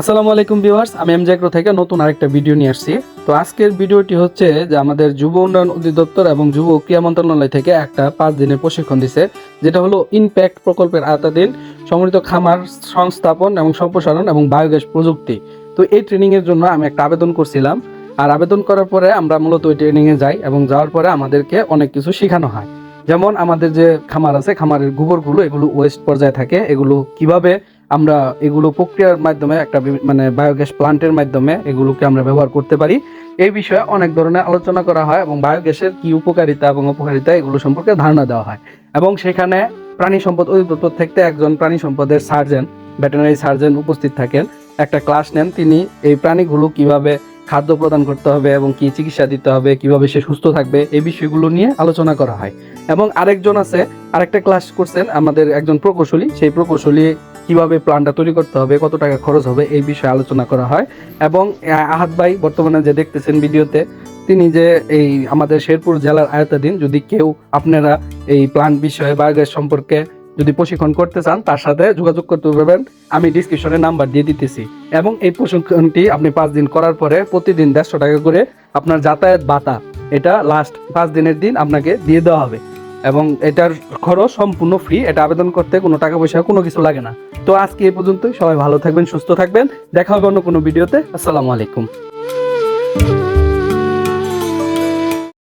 আসসালামু আলাইকুম ভিউয়ার্স, আমি এম জ্যাক্রো থেকে নতুন আরেকটা ভিডিও নিয়ে আসছি। তো আজকের ভিডিওটি হচ্ছে যে আমাদের যুব উন্নয়ন অধিদপ্তর এবং যুব ক্রিয়া মন্ত্রণালয় থেকে একটা পাঁচ দিনের প্রশিক্ষণ দিছে, যেটা হলো ইনপ্যাক্ট প্রকল্পের আওতাধীন সমন্বিত খামার সংস্থাপন এবং সম্প্রসারণ এবং বায়োগ্যাস প্রযুক্তি। তো এই ট্রেনিং এর জন্য আমি একটা আবেদন করছিলাম। আর আবেদন করার পরে আমরা মূলত ওই ট্রেনিং এ যাই এবং যাওয়ার পরে আমাদেরকে অনেক কিছু শেখানো হয়। যেমন আমাদের যে খামার আছে, খামারের গোবরগুলো এগুলো ওয়েস্ট পর্যায়ে থাকে। এগুলো কীভাবে আমরা এগুলো প্রক্রিয়ার মাধ্যমে একটা মানে বায়োগ্যাস প্লান্টের মাধ্যমে এগুলোকে আমরা ব্যবহার করতে পারি। এই বিষয়ে অনেক ধরনের আলোচনা করা হয় এবং বায়োগ্যাসের কি উপকারিতা এবং অপকারিতা এগুলো সম্পর্কে ধারণা দেওয়া হয়। এবং সেখানে প্রাণী সম্পদ অধিদপ্তর থেকে একজন প্রাণী সম্পদের সার্জন ভেটেনারি সার্জন উপস্থিত থাকেন। একটা ক্লাস নেন, তিনি এই প্রাণীগুলো কীভাবে খাদ্য প্রদান করতে হবে এবং কি চিকিৎসা দিতে হবে, কীভাবে সে সুস্থ থাকবে, এই বিষয়গুলো নিয়ে আলোচনা করা হয়। এবং আরেকজন আছে, আরেকটা ক্লাস করছেন আমাদের একজন প্রকৌশলী। সেই প্রকৌশলী কীভাবে প্ল্যানটা তৈরি করতে হবে কত টাকা খরচ হবে এই বিষয়ে আলোচনা করা হয়। এবং আহ, আহাদ ভাই বর্তমানে যে দেখতেছেন ভিডিওতে তিনি যে এই আমাদের শেরপুর জেলার আয়তাধীন যদি কেউ আপনারা এই প্ল্যান বিষয়ে বায়োগ্যাস সম্পর্কে যদি প্রশিক্ষণ করতে চান তার সাথে যোগাযোগ করতে পারবেন। আমি ডিসক্রিপশনে নাম্বার দিয়ে দিতেছি। এবং এই প্রশিক্ষণটি আপনি পাঁচ দিন করার পরে প্রতিদিন দেড়শো টাকা করে আপনার যাতায়াত ভাতা এটা লাস্ট পাঁচ দিনের দিন আপনাকে দিয়ে দেওয়া হবে। এবং এটার খরচ সম্পূর্ণ ফ্রি এটা আবেদন করতে কোনো টাকা পয়সা, কোনো কিছু লাগে না। তো আজকে এই পর্যন্তই, সবাই ভালো থাকবেন, সুস্থ থাকবেন। দেখা হবে অন্য কোনো ভিডিওতে। আসসালামু আলাইকুম।